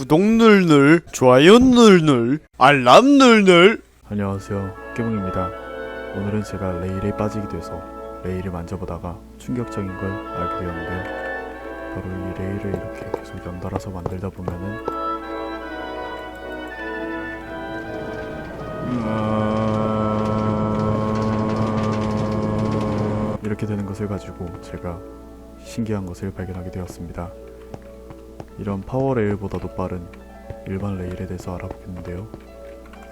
구독 눌눌, 좋아요 눌눌, 알람 눌눌. 안녕하세요. 깨붕입니다. 오늘은 제가 레일에 빠지게 돼서 레일을 만져보다가 충격적인 걸 알게 되었는데요. 바로 이 레일을 이렇게 계속 연달아서 만들다 보면은 이렇게 되는 것을 가지고 제가 신기한 것을 발견하게 되었습니다 이런 파워 레일보다도 빠른 일반 레일에 대해서 알아보겠는데요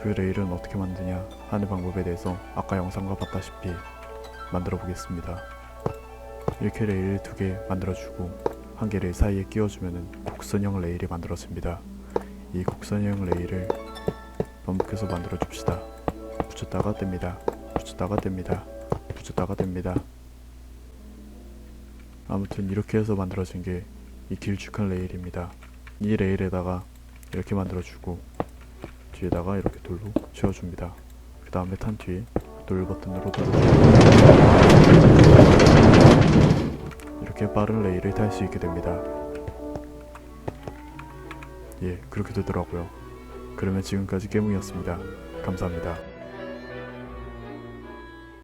그 레일은 어떻게 만드냐 하는 방법에 대해서 아까 영상과 봤다시피 만들어 보겠습니다. 이렇게 레일 두 개 만들어주고 한개 레일 사이에 끼워주면은 곡선형 레일이 만들어집니다. 이 곡선형 레일을 반복해서 만들어 줍시다. 붙였다가 뗍니다. 붙였다가 뗍니다. 붙였다가 뗍니다. 아무튼 이렇게 해서 만들어진 게 이 길쭉한 레일입니다. 이 레일에다가 이렇게 만들어주고 뒤에다가 이렇게 돌로 채워줍니다. 그 다음에 탄 뒤에 돌 버튼으로 눌러 이렇게 빠른 레일을 탈 수 있게 됩니다. 예, 그렇게 되더라고요. 그러면 지금까지 깨무이였습니다. 감사합니다.